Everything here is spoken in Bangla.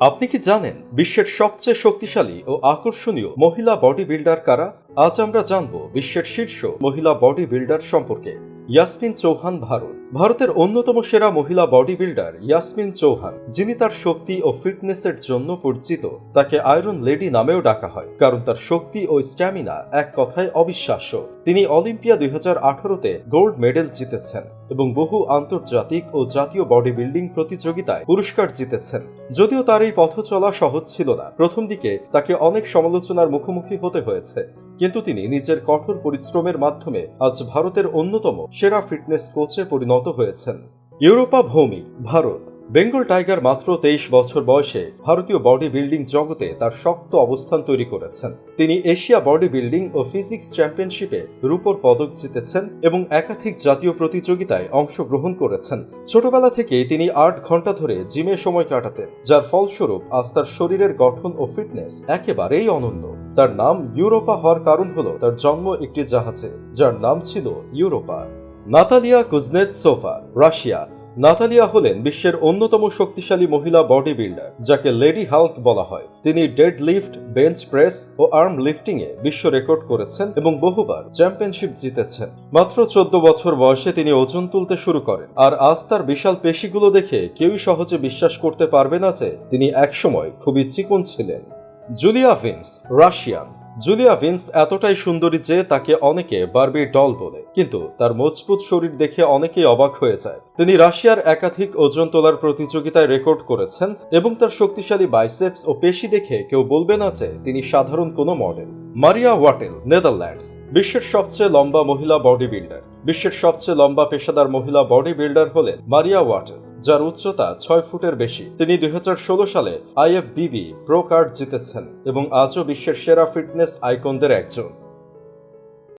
আপনি কি জানেন বিশ্বের সবচেয়ে শক্তিশালী ও আকর্ষণীয় মহিলা বডি বিল্ডার কারা? আজ আমরা জানব বিশ্বের শীর্ষ মহিলা বডি বিল্ডার সম্পর্কে। ইয়াসমিন চৌহান ভারত। ভারতের অন্যতম সেরা মহিলা বডি বিল্ডার ইয়াসমিন চৌহান, যিনি তার শক্তি ও ফিটনেসের জন্য পরিচিত, তাকে আয়রন লেডি নামেও ডাকা হয়, কারণ তার শক্তি ও স্ট্যামিনা এক কথায় অবিশ্বাস্য। তিনি অলিম্পিয়া দুই হাজার আঠারোতে গোল্ড মেডেল জিতেছেন এবং বহু আন্তর্জাতিক ও জাতীয় বডি বিল্ডিং প্রতিযোগিতায় পুরস্কার জিতেছেন। যদিও তার এই পথ চলা সহজ ছিল না। প্রথম দিকে তাকে অনেক সমালোচনার মুখোমুখি হতে হয়েছে। কিন্তু তিনি নিজের কঠোর পরিশ্রমের মাধ্যমে আজ ভারতের অন্যতম সেরা ফিটনেস কোচে পরিণত হয়েছেন। ইউরোপা ভৌমিক ভারত, বেঙ্গল টাইগার মাত্র তেইশ বছর বয়সে ভারতীয় বডি বিল্ডিং জগতে তার শক্ত অবস্থান তৈরি করেছেন। তিনি এশিয়া বডি বিল্ডিং ও ফিজিক্স চ্যাম্পিয়নশিপে রূপর পদক জিতেছেন এবং একাধিক জাতীয় প্রতিযোগিতায় অংশগ্রহণ করেছেন। ছোটবেলা থেকেই তিনি আট ঘণ্টা ধরে জিমে সময় কাটাতেন, যার ফলস্বরূপ আজ তার শরীরের গঠন ও ফিটনেস একেবারেই অনন্য। তার নাম ইউরোপা হওয়ার কারণ হলো তার জন্ম একটি জাহাজে, যার নাম ছিল Europa. Natalia Kuznetsova, Russia. Natalia হলেন বিশ্বের অন্যতম শক্তিশালী মহিলা বডি বিল্ডার যাকে লেডি হাল্ক বলা হয়। তিনি ডেড লিফট বেঞ্চ প্রেস ও আর্ম লিফটিং এ বিশ্ব রেকর্ড করেছেন এবং বহুবার চ্যাম্পিয়নশিপ জিতেছেন। মাত্র চোদ্দ বছর বয়সে তিনি ওজন তুলতে শুরু করেন। আর আজ তার বিশাল পেশিগুলো দেখে কেউই সহজে বিশ্বাস করতে পারবে না যে তিনি একসময় খুবই চিকন ছিলেন। Julia Vince, Russian. Julia Vince এতটাই সুন্দরী যে তাকে অনেকে বারবি ডল বলে, কিন্তু তার মজবুত শরীর দেখে অনেকেই অবাক হয়ে যায়। তিনি রাশিয়ার একাধিক ওজন তোলার প্রতিযোগিতায় রেকর্ড করেছেন এবং তার শক্তিশালী বাইসেপস ও পেশি দেখে কেউ বলবে না যে তিনি সাধারণ কোনো মডেল। মারিয়া ওয়াটেল, নেদারল্যান্ডস, বিশ্বের সবচেয়ে লম্বা মহিলা বডি বিল্ডার বিশ্বের সবচেয়ে লম্বা পেশাদার মহিলা বডি বিল্ডার হলেন মারিয়া ওয়াটেল। যার উচ্চতা ছয় ফুটের বেশি। তিনি দুই হাজার ষোলো সালে আইএফবিবি প্রো কার্ড জিতেছেন এবং আজও বিশ্বের সেরা ফিটনেস আইকনদের একজন।